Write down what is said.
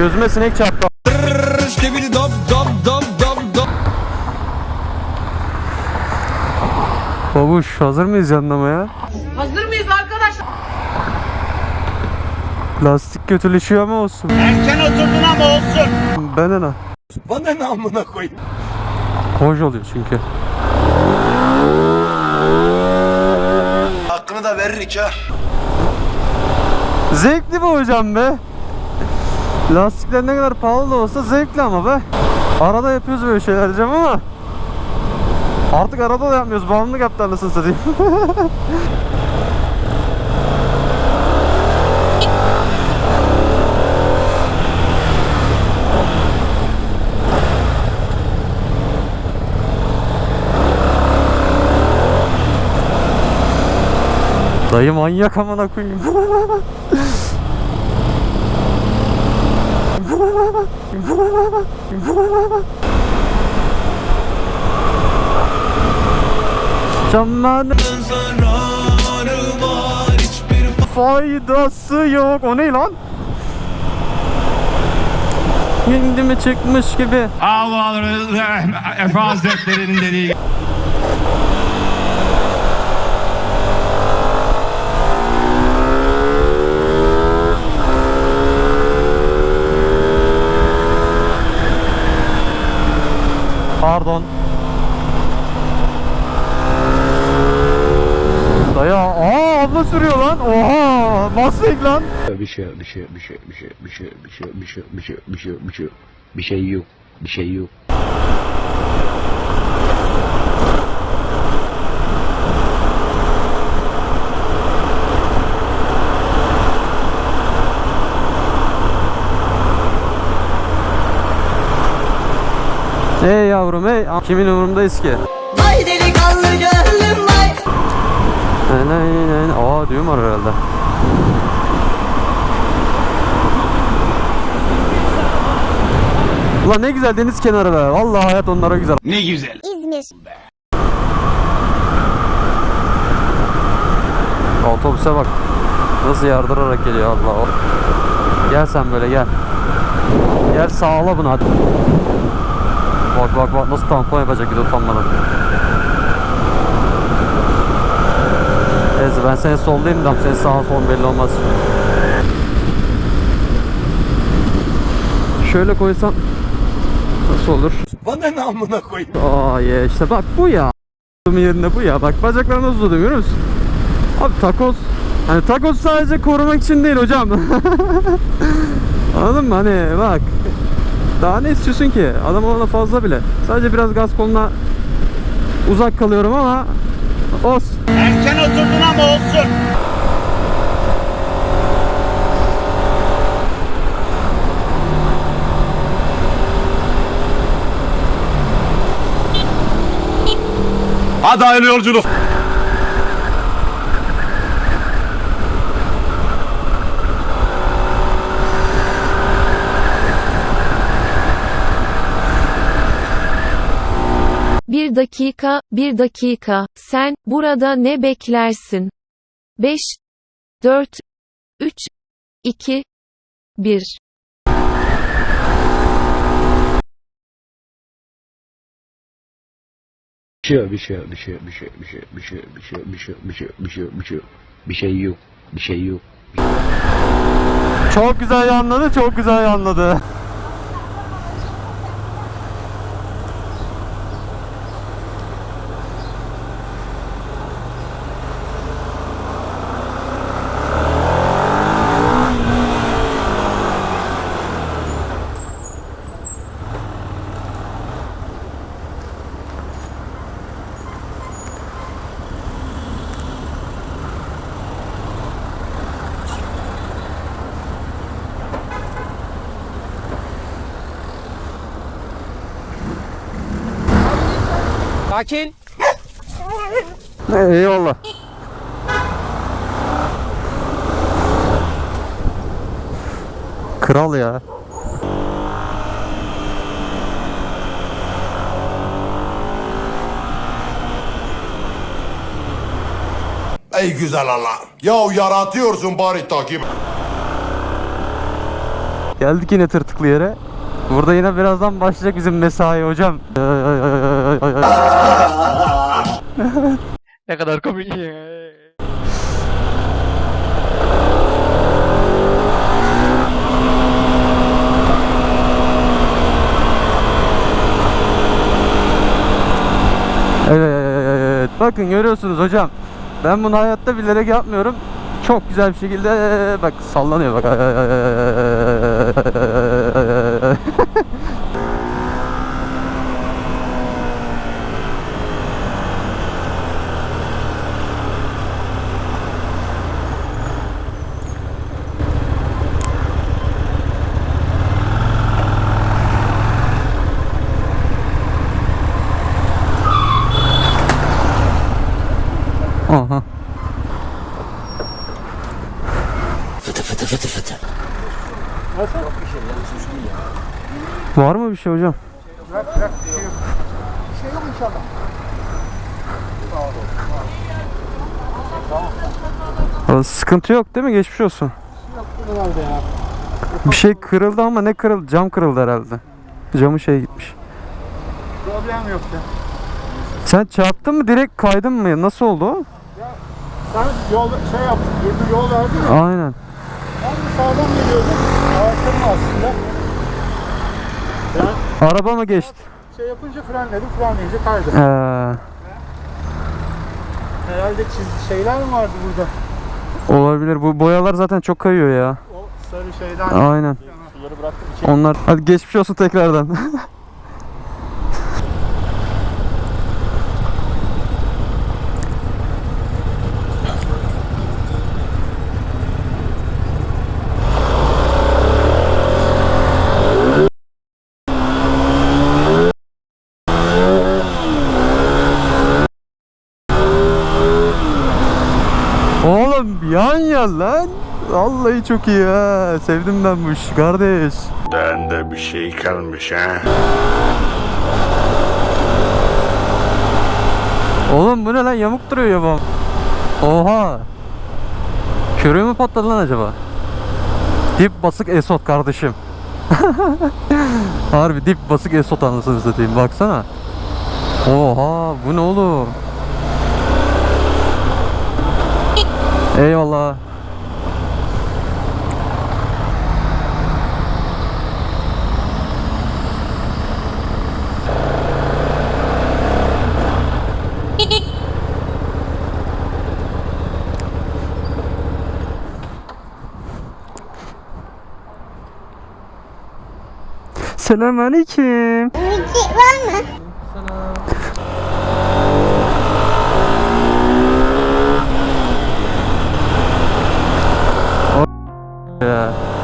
Gözüme sinek çarptı. Skibidi dop dop dop dop dop. Babuş hazır mıyız yanlamaya? Hazır mıyız arkadaşlar? Lastik kötüleşiyor ama olsun. Erken oturdun ama olsun. Ben ana. Bana ne amına koyayım. Hoş oluyor çünkü. Hakkını da veririk ha. Zevkli be hocam be. Lastikler ne kadar pahalı da olsa zevkli ama be. Arada yapıyoruz böyle şeyler diyeceğim ama Artık arada da yapmıyoruz. Bağımlılık yaptı anasını satayım. Dayı manyak amına koyayım. Zamanın faydası yok. O ne lan? Hindi mi çıkmış gibi. Allah Efe Hazretleri'nin dediği Daya aa abla sürüyor lan. Oha Mustang lan. bir şey bir şey bir şey bir şey bir şey bir şey bir şey bir şey bir şey bir şey bir şey yok bir şey yok. Hey yavrum hey. Kimin umurundayız ki? Aa düğüm var herhalde. Ulan ne güzel deniz kenarı be. Vallahi hayat onlara güzel. Ne güzel. İzmir Otobüse bak. Nasıl yardırarak geliyor Allah. Gel sen böyle gel. Gel sağla bunu hadi. Bak bak bak nasıl tampon yapacak bir utanmadan. Neyse ben seni soldayım da senin sağ sol belli olmaz. Şöyle koysam nasıl olur? Bana ne amına koyayım. Aa ya işte bak bu ya. yerinde bu ya. Bak bacaklarını uzadı görüyor musun? Abi takoz. Hani takoz sadece korumak için değil hocam. Anladın mı? Hani bak. Daha ne istiyorsun ki? Adam olana fazla bile. Sadece biraz gaz koluna uzak kalıyorum ama olsun. Erken oturdun ama olsun. Hadi hayırlı yolculuk. Bir dakika, bir dakika, sen, burada ne beklersin? 5, 4, 3, 2, 1. Bir şey bir şey bir şey bir şey bir şey bir şey bir şey bir şey bir şey bir şey bir şey bir şey yok bir şey yok. Çok güzel anladı, çok güzel anladı. Sakin. Eyvallah. Kral ya. Ey güzel Allah. Ya yaratıyorsun bari takip. Geldik yine tırtıklı yere. Burada yine birazdan başlayacak bizim mesai hocam. Ne kadar komik ya. Evet. Bakın görüyorsunuz hocam. Ben bunu hayatta bilerek yapmıyorum. Çok güzel bir şekilde bak sallanıyor bak. Var mı bir şey hocam? Aa, Sıkıntı yok değil mi? Geçmiş olsun. Bir şey kırıldı ama ne kırıldı? Cam kırıldı herhalde. Camı şey gitmiş. Problem yok ya. Sen çarptın mı direkt kaydın mı? Nasıl oldu o? Sen yol şey yaptın, dürbün yol verdin mi? Aynen. Ben sağdan geliyordum. Ağaçların aslında. Ben Araba mı geçti? şey yapınca frenledim, frenleyince kaydım. Ee, Herhalde çizgi şeyler mi vardı burada? olabilir. Bu boyalar zaten çok kayıyor ya. O sarı şeyden Aynen. suları bıraktım içeri. Onlar. Hadi geçmiş olsun tekrardan. Yan ya lan. Vallahi çok iyi ha. Sevdim ben bu işi kardeş. Bende bir şey kalmış ha. Oğlum bu ne lan yamuk duruyor ya bu. Oha. Körüğü mü patladı lan acaba? Dip basık esot kardeşim. Harbi dip basık esot anasını satayım baksana. Oha bu ne oğlum? Eyvallah. Selamünaleyküm. Müzik var mı? 对。